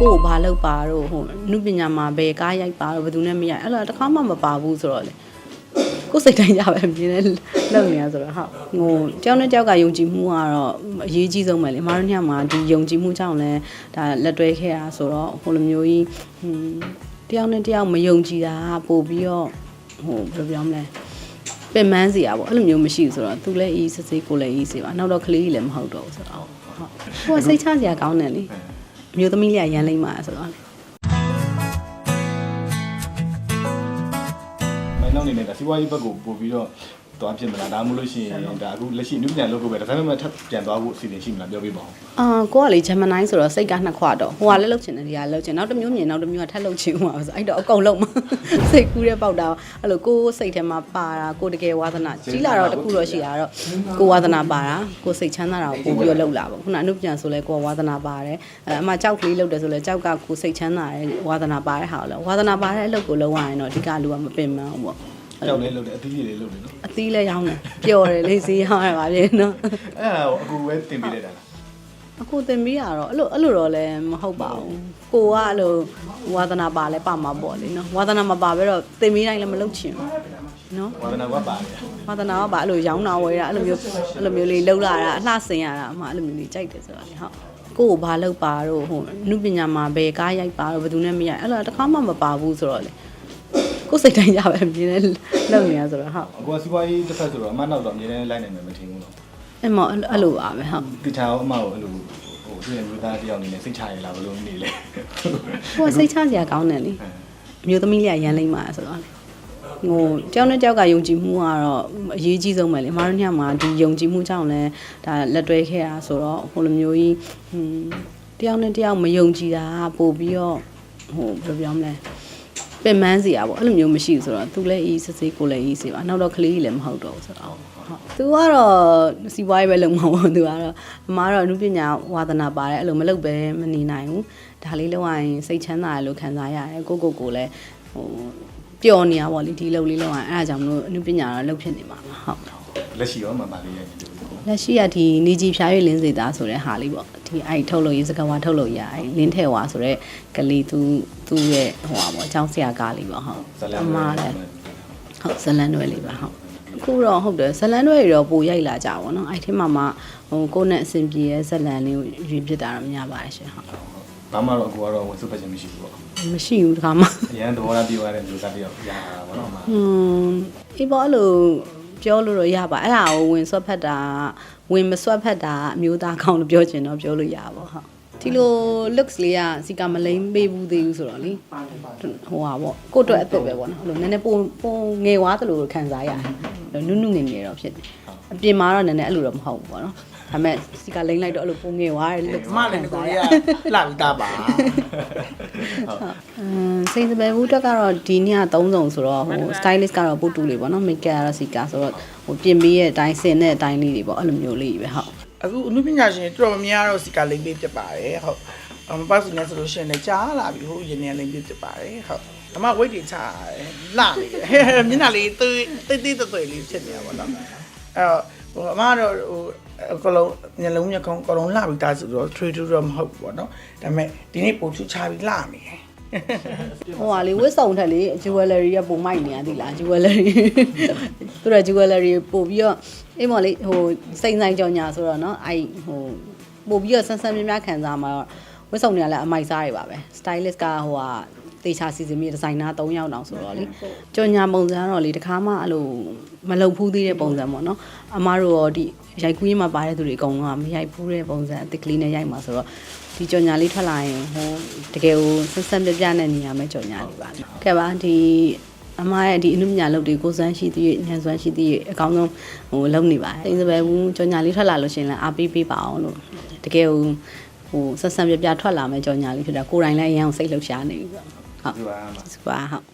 ကိုယ်ဘာလုပ်ပါတော့ဟိုနုပညာမှာဘယ်ကားရိုက်ပါတော့ဘယ်သူနဲ့မရိုက်အဲ့လိုတစ်ခါမှမပါဘူးဆိုတော့လေကိုယ်စိတ်တိုင်းရပဲအမြင်နဲ့လုပ်နေရဆိုတော့ဟုတ်ဟိုတယောက်နဲ့တယောက်ကယုံကြည်မှုကတော့အရေးကြီးဆုံးပဲလေအမတို့ညမှာဒီယုံကြည်မှုကြောင့်လဲဒါလက်တွဲခဲ့တာဆိုတော့ဟိုလိုမျိုးကြီးဟွန်းတယောက်နဲ့တယောက်မယုံကြည်တာကပို့ပြီးတော့ဟိုဘယ်လိုပြောမလဲပင်ပန်းစီရပေါ့အဲ့လိုမျိုးမရှိဘူးဆိုတော့သူလည်းအေးစစ်စစ်ကိုလည်းအေးစေပါနောက်တော့ကလေးကြီးလည်းမဟုတ်တော့ဘူးဆိုတော့ဟုတ်ဟိုကစိတ်ချစရာကောင်းတယ်လေ အမျိုးသမီးလေးကရန်လိမ့်ပါဆိုတော့လေမိုင်းနောက်နေနဲ့ဒါစီးပွားရေးဘက်ကိုပို့ပြီးတော့ သွားဖြစ်မလားဒါမှမဟုတ်လို့ရှိရင်ဒါအခုလက်ရှိနုပညာလုပ်ဖို့ပဲဒါပေမဲ့ထပ်ပြန်သွားဖို့အစီအစဉ်ရှိမလားပြောပြပါဦးအာကိုကလေဂျမန်နိုင်ဆိုတော့စိတ်ကနှစ်ခွတော့ဟိုကလည်းလှုပ်ချင်တယ်ဒီကလှုပ်ချင်နောက်တစ်မျိုးမြင်နောက်တစ်မျိုးကထပ်လှုပ်ချင်မှာဆိုအဲ့တော့အကုန်လုံးမစိတ်ကူးတဲ့ပေါက်တာအဲ့လိုကိုစိတ်ထဲမှာပါတာကိုတကယ်ဝါသနာကြီးလာတော့တခုတော့ရှိတာတော့ကိုဝါသနာပါတာကိုစိတ်ချမ်းသာတာကိုပို့ပြီးတော့လှုပ်လာပေါ့ခုနအနုပညာဆိုလဲကိုဝါသနာပါတယ်အဲအမှကြောက်ကလေးလှုပ်တယ်ဆိုလဲကြောက်ကကိုစိတ်ချမ်းသာတယ်ဝါသနာပါတဲ့ဟာကိုလဲဝါသနာပါတဲ့အလုပ်ကိုလုံးဝရင်တော့အဓိကလူကမပင်ပန်းဘူးပေါ့ ကြောက်လေးလုပ်တယ်အသီးလေးလုပ်တယ်နော်အသီးလဲရောင်းတယ်ပျော်တယ်လေစီးရောင်းရပါလေနော်အဲ့ဒါကိုအခုပဲတင်ပေးလိုက်တာလားအခုသင်ပြီးရတော့အဲ့လိုအဲ့လိုတော့လည်းမဟုတ်ပါဘူးကိုကအဲ့လိုဝါသနာပါလဲပါမှာပေါ့လေနော်ဝါသနာမပါဘဲတော့သင်ပြီးတိုင်းလည်းမလုပ်ချင်ဘူးနော်ဝါသနာကပါတယ်ဝါသနာကပါအဲ့လိုရောင်းတာဝယ်တာအဲ့လိုမျိုးအဲ့လိုမျိုးလေးလှုပ်လာတာအလှဆင်ရတာအမှအဲ့လိုမျိုးလေးကြိုက်တယ်ဆိုတာလေဟုတ်ကိုယ်ဘာလုပ်ပါတော့ဟိုနုပညာမှာဘယ်ကားရိုက်ပါတော့ဘယ်သူနဲ့မရိုက်အဲ့လိုတစ်ခါမှမပါဘူးဆိုတော့လေ ကိုယ်စိတ်တိုင်းရပဲအမြင်နဲ့လုပ်နေရဆိုတော့ဟုတ်အခုကစီးပွားရေးတစ်ဖက်ဆိုတော့အမနောက်တော့အမြဲတမ်းလိုက်နိုင်မယ်မထင်ဘူးနော်အဲ့မအဲ့လိုပါပဲဟုတ်တခြားအမကိုအဲ့လိုဟိုသူ့ရဲ့မျိုးသားတယောက်အနေနဲ့စိတ်ချရလားဘယ်လိုနေလဲဟိုကစိတ်ချစရာကောင်းတယ်လေအမျိုးသမီးလေးကရန်လိမ့်ပါဆိုတော့လေဟိုတယောက်နဲ့တယောက်ကယုံကြည်မှုကတော့အရေးကြီးဆုံးပဲလေအမတို့ညမှာဒီယုံကြည်မှုကြောင့်လဲဒါလက်တွဲခဲ့တာဆိုတော့ဟိုလိုမျိုးကြီးဟွန်းတယောက်နဲ့တယောက်မယုံကြည်တာကပို့ပြီးတော့ဟိုဘယ်လိုပြောမလဲ ပင်ပန်းစီရပေါ့အဲ့လိုမျိုးမရှိဘူးဆိုတော့သူလည်းအေးစစ်စစ်ကိုလည်းအေးစေပါနောက်တော့ကလေးကြီးလည်းမဟုတ်တော့ဘူးဆိုတော့ဟုတ်သူကတော့စီပွားရေးပဲလုံမှာပေါ့သူကတော့အမားတော့အမှုပညာဝါသနာပါတယ်အဲ့လိုမလုပ်ပဲမနေနိုင်ဘူးဒါလေးလောက်ရင်စိတ်ချမ်းသာတယ်လို့ခံစားရတယ်ကိုကိုကိုလည်းဟိုပျော်နေရပါလိဒီလုံလေးလောက်ရင်အဲ့ဒါကြောင့်မလို့အမှုပညာတော့လုပ်ဖြစ်နေမှာပါဟုတ် လက်ရှိရောမမလေးရဲ့ဒီလိုလက်ရှိကဒီနေကြီးဖြားရွေးလင်းစေသားဆိုတဲ့ဟာလေးပေါ့ဒီအဲ့ထုတ်လို့ရေးစကားဝါထုတ်လို့ရအဲ့လင်းထဲဝါဆိုတဲ့ကလေးသူသူ့ရဲ့ဟိုပါပေါ့အကြောင်းဆရာကားလေးပေါ့ဟုတ်ဇလန်အမားလည်းဟုတ်ဇလန်တွဲလေးပါဟုတ်အခုတော့ဟုတ်တယ်ဇလန်တွဲတွေတော့ပိုရိုက်လာကြပါတော့အဲ့ဒီမှာမှဟိုကိုယ့်နဲ့အဆင်ပြေရဲ့ဇလန်လေးကိုရွေးပြစ်တာတော့များပါတယ်ရှင်ဟုတ်ဘာမှတော့အခုကတော့ဝင်စုပတ်ခြင်းမရှိဘူးပေါ့မရှိဘူးတခါမှအရန်သဘောထားပြေသွားတဲ့မျိုးသားတယောက်ရတာပေါ့နော်အမอืมအေးပေါ့အဲ့လို ပြောလို့တော့ရပါအဲ့ဒါကိုဝင်ဆွတ်ဖက်တာဝင်မဆွတ်ဖက်တာအမျိုးသားကောင်းလို့ပြောချင်တော့ပြောလို့ရပါဟုတ်ဒီလို looks လေးကစီကမလိမ့်ပေးဘူးသေးဘူးဆိုတော့လေဟိုဟာပေါ့ကိုယ့်အတွက်အသက်ပဲပေါ့နော်အဲ့လိုနည်းနည်းပုံပုံငယ်သွားသလိုခံစားရတယ်နုနုငယ်ငယ်တော့ဖြစ်တယ် အပြင်မှာတော့နည်းနည်းအဲ့လိုတော့မဟုတ်ဘူးပေါ့နော်ဒါပေမဲ့စီကလိမ့်လိုက်တော့အဲ့လိုပုံငယ်သွားတယ် looks မလည်းကိုရီးယားလှပြီးသားပါအမ်စိတ်စပယ်ဘူးတက်ကတော့ဒီနေ့က3စုံဆိုတော့ဟို stylist ကတော့ပို့တူလေးပေါ့နော် makeup ကတော့စီကဆိုတော့ဟိုပြင်ပေးရဲ့အတိုင်းစင်တဲ့အတိုင်းလေးတွေပေါ့အဲ့လိုမျိုးလေးပဲဟုတ်အခုအနုပညာရှင်တော်တော်များများတော့စီကလိမ့်ပေးဖြစ်ပါတယ်ဟုတ်အမပတ်စနေဆိုလို့ရှိရင်လည်းကြားလာပြီဟိုရင်းနေလိမ့်ပေးဖြစ်ပါတယ်ဟုတ်အမဝိတ်တင်ချရတယ်လှနေတယ်မျက်နှာလေးသွေးတိတ်တိတ်သွေးလေးဖြစ်နေတာပေါ့နော် အဲ့တော့ဟိုအမကတော့ဟိုအကလုံးမျက်လုံးမျက်ခုံးအကလုံးလှပြီးသားဆိုတော့ trade to တော့မဟုတ်ဘူးပေါ့နော်ဒါပေမဲ့ဒီနေ့ပို့ချချပြီးလှနေတယ်ဟိုဟာလေဝတ်စုံထက်လေ jewelry ကပုံမိုက်နေရသေးလား jewelry သူတို့ jewelry ပို့ပြီးတော့အေးမော်လေးဟိုစိန်ဆိုင်ကြောင်ညာဆိုတော့နော်အဲ့ဟိုပို့ပြီးတော့ဆန်းဆန်းမြများခံစားမှာတော့ဝတ်စုံတွေကလည်းအမိုက်စားတွေပါပဲ stylist ကဟိုဟာ တေချာစီစဉ်ပြီးဒီဇိုင်နာ3ယောက်တောင်ဆိုတော့လေကြော်ညာပုံစံကတော့လေတခါမှအဲ့လိုမလုံဖူးသေးတဲ့ပုံစံပေါ့နော်အမားတို့ရောဒီရိုက်ကူးရေးမှာပါတဲ့သူတွေအကုန်လုံးကမရိုက်ဖူးတဲ့ပုံစံအစ်စ်ကလေးနဲ့ရိုက်မှာဆိုတော့ဒီကြော်ညာလေးထွက်လာရင်ဟိုတကယ်ကိုဆက်ဆက်ပြပြနဲ့နေရမယ့်ကြော်ညာလေးပါကဲပါဒီအမရဲ့ဒီအနုပညာလုပ်တွေကိုစမ်းရှိသေးရဲ့ညံစွမ်းရှိသေးရဲ့အကောင်းဆုံးဟိုလုပ်နေပါတယ်။အင်းစပယ်ဘူးကြော်ညာလေးထွက်လာလို့ရှရင်လည်းအားပေးပေးပါအောင်လို့တကယ်ကိုဟိုဆက်ဆံပြပြထွက်လာမယ့်ကြော်ညာလေးဖြစ်တာကိုယ်တိုင်လည်းအရင်အောင်စိတ်လှုပ်ရှားနေပြီပေါ့။ ဟုတ်ဒီပါအမစပါဟုတ်